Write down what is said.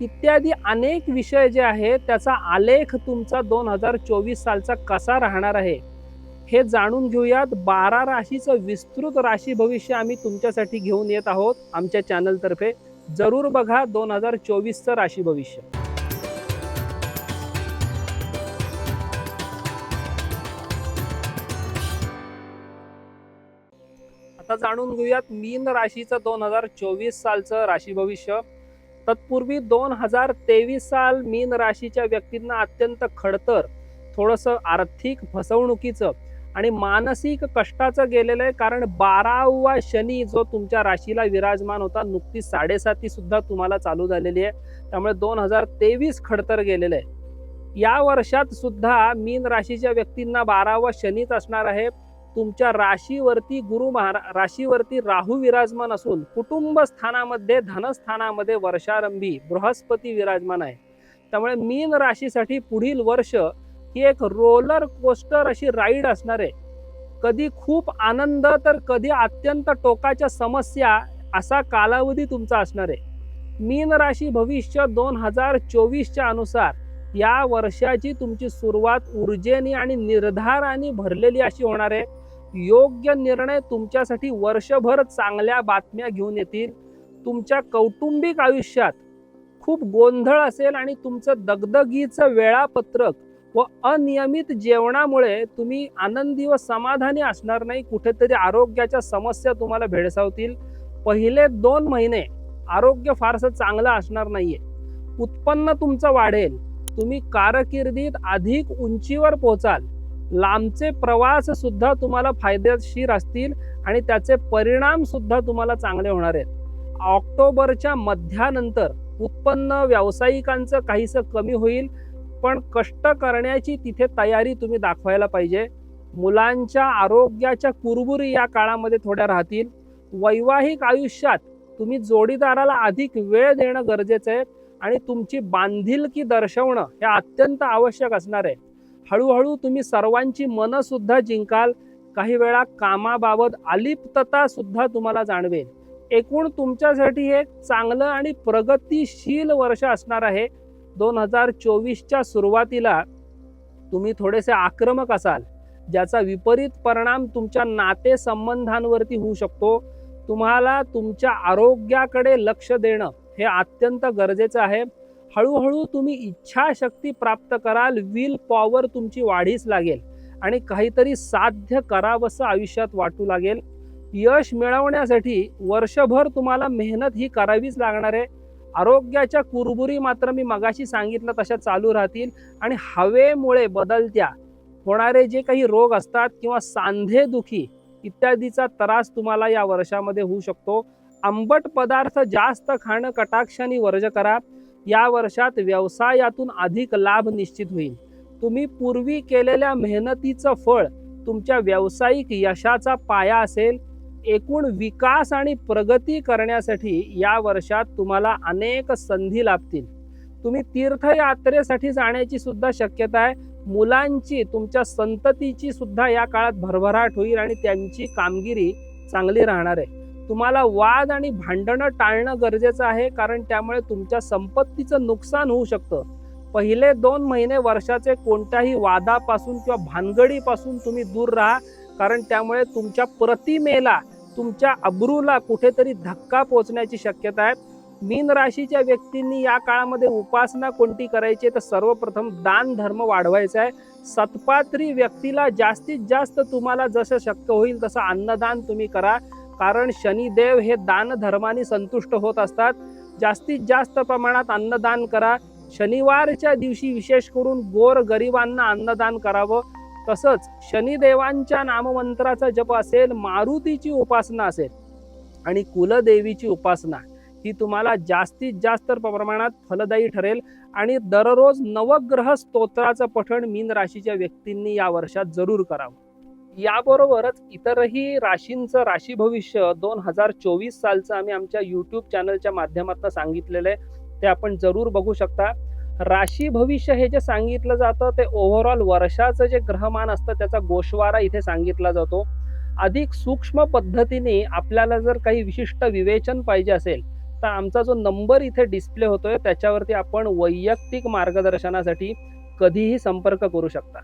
इत्यादी अनेक विषय जे आहेत त्याचा आलेख तुमचा दोन हजार चोवीस सालचा कसा राहणार आहे? हे जाणून घेऊयात. बारा राशीचं विस्तृत राशी भविष्य आम्ही तुमच्यासाठी घेऊन येत आहोत आमच्या चॅनलतर्फे. जरूर बघा दोन हजार चोवीसचं राशी भविष्य. आता जाणून घेऊयात मीन राशीचं दोन हजार चोवीस सालचं राशी भविष्य. तत्पूर्वी दोन हजार तेवीस साल मीन राशीच्या व्यक्तींना अत्यंत खडतर थोडंसं आर्थिक फसवणुकीचं आणि मानसिक कष्टाचं गेलेलं आहे. कारण बारावा शनी जो तुमच्या राशीला विराजमान होता नुकती साडेसाती सुद्धा तुम्हाला चालू झालेली आहे. त्यामुळे दोन हजार तेवीस खडतर गेलेलं आहे. या वर्षात सुद्धा मीन राशीच्या व्यक्तींना बारावा शनीच असणार आहे. तुमच्या राशीवरती गुरु महारा राशीवरती राहू विराजमान असून कुटुंब स्थानामध्ये धनस्थानामध्ये वर्षारंभी बृहस्पती विराजमान आहे. त्यामुळे मीन राशीसाठी पुढील वर्ष ही एक रोलर कोस्टर अशी राईड असणार आहे. कधी खूप आनंद तर कधी अत्यंत टोकाच्या समस्या असा कालावधी तुमचा असणार आहे. मीन राशी भविष्य दोन हजार चोवीसच्या अनुसार या वर्षाची तुमची सुरुवात ऊर्जेने आणि निर्धाराने भरलेली अशी होणार आहे. योग्य निर्णय तुमच्यासाठी वर्षभर चांगल्या बातम्या घेऊन येतील. तुमच्या कौटुंबिक आयुष्यात खूप गोंधळ असेल आणि तुमचं दगदगीचं वेळापत्रक व अनियमित जेवणामुळे तुम्ही आनंदी व समाधानी असणार नाही. कुठेतरी आरोग्याच्या समस्या तुम्हाला भेडसावतील. पहिले दोन महिने आरोग्य फारसं चांगलं असणार नाहीये. उत्पन्न तुमचं वाढेल. तुम्ही कारकिर्दीत अधिक उंचीवर पोहोचाल लांबचे प्रवास सुद्धा तुम्हाला फायदेशीर असतील आणि त्याचे परिणाम सुद्धा तुम्हाला चांगले होणार आहेत. ऑक्टोबरच्या मध्यानंतर उत्पन्न व्यावसायिकांचं काहीसं कमी होईल पण कष्ट करण्याची तिथे तयारी तुम्ही दाखवायला पाहिजे. मुलांच्या आरोग्याच्या कुरबुरी या काळामध्ये थोड्या राहतील. वैवाहिक आयुष्यात तुम्ही जोडीदाराला अधिक वेळ देणं गरजेचं आहे आणि तुमची बांधिलकी दर्शवणं हे अत्यंत आवश्यक असणार आहे. हळूहळू तुम्ही सर्वांची मनंसुद्धा जिंकाल. काही वेळा कामाबाबत अलिप्तता सुद्धा तुम्हाला जाणवेल. एकूण तुमच्यासाठी हे चांगलं आणि प्रगतिशील वर्ष असणार आहे. दोन हजार चोवीसच्या सुरुवातीला तुम्ही थोडेसे आक्रमक असाल. ज्याचा विपरीत परिणाम तुमच्या नातेसंबंधांवरती होऊ शकतो. तुम्हाला तुमच्या आरोग्याकडे लक्ष देणं हे अत्यंत गरजेचं आहे. हळूहळू तुम्ही इच्छाशक्ती प्राप्त कराल विल पॉवर तुमची वाढीस लागेल आणि काहीतरी साध्य करावंसं आयुष्यात वाटू लागेल. यश मिळवण्यासाठी वर्षभर तुम्हाला मेहनत ही करावीच लागणार आहे. आरोग्याच्या कुरबुरी मात्र मी मगाशी सांगितलं तशा चालू राहतील आणि हवेमुळे बदलत्या होणारे जे काही रोग असतात किंवा सांधेदुखी इत्यादीचा त्रास तुम्हाला या वर्षामध्ये होऊ शकतो. आंबट पदार्थ जास्त खाणं कटाक्षाने वर्ज करा. या वर्षात व्यवसायातून अधिक लाभ निश्चित होईल. तुम्ही पूर्वी केलेल्या मेहनतीचं फळ तुमच्या व्यावसायिक यशाचा पाया असेल. एकूण विकास आणि प्रगती करण्यासाठी या वर्षात तुम्हाला अनेक संधी लाभतील. तुम्ही तीर्थयात्रेसाठी जाण्याची सुद्धा शक्यता आहे. मुलांची तुमच्या संततीची सुद्धा या काळात भरभराट होईल आणि त्यांची कामगिरी चांगली राहणार आहे. तुम्हाला वाद आणि भांडणं टाळणं गरजेचं आहे कारण त्यामुळे तुमच्या संपत्तीचं नुकसान होऊ शकतं. पहिले दोन महिने वर्षाचे कोणत्याही वादापासून किंवा भानगडीपासून तुम्ही दूर राहा कारण त्यामुळे तुमच्या प्रतिमेला तुमच्या अब्रूला कुठेतरी धक्का पोचण्याची शक्यता आहे. मीन राशीच्या व्यक्तींनी या काळामध्ये उपासना कोणती करायची तर सर्वप्रथम दान धर्म वाढवायचा आहे. सत्पात्री व्यक्तीला जास्तीत जास्त तुम्हाला जसं शक्य होईल तसं अन्नदान तुम्ही करा. कारण शनिदेव हे दानधर्माने संतुष्ट होत असतात. जास्तीत जास्त प्रमाणात अन्नदान करा. शनिवारच्या दिवशी विशेष करून गोर गरिबांना अन्नदान करावं. तसंच शनिदेवांच्या नाममंत्राचा जप असेल मारुतीची उपासना असेल आणि कुलदेवीची उपासना ही तुम्हाला जास्तीत जास्त प्रमाणात फलदायी ठरेल. आणि दररोज नवग्रह स्तोत्राचं पठण मीन राशीच्या व्यक्तींनी या वर्षात जरूर करावं. याबरोबरच इतरही राशींचं राशी भविष्य दोन हजार चोवीस सालचं आम्ही आमच्या यूट्यूब चॅनलच्या माध्यमातून सांगितलेलं आहे. ते आपण जरूर बघू शकता. राशी भविष्य हे जे सांगितलं जातं ते ओव्हरऑल वर्षाचं जे ग्रहमान असतं त्याचा गोषवारा इथे सांगितला जातो. अधिक सूक्ष्म पद्धतीने आपल्याला जर काही विशिष्ट विवेचन पाहिजे असेल तर आमचा जो नंबर इथे डिस्प्ले होतोय त्याच्यावरती आपण वैयक्तिक मार्गदर्शनासाठी कधीही संपर्क करू शकता.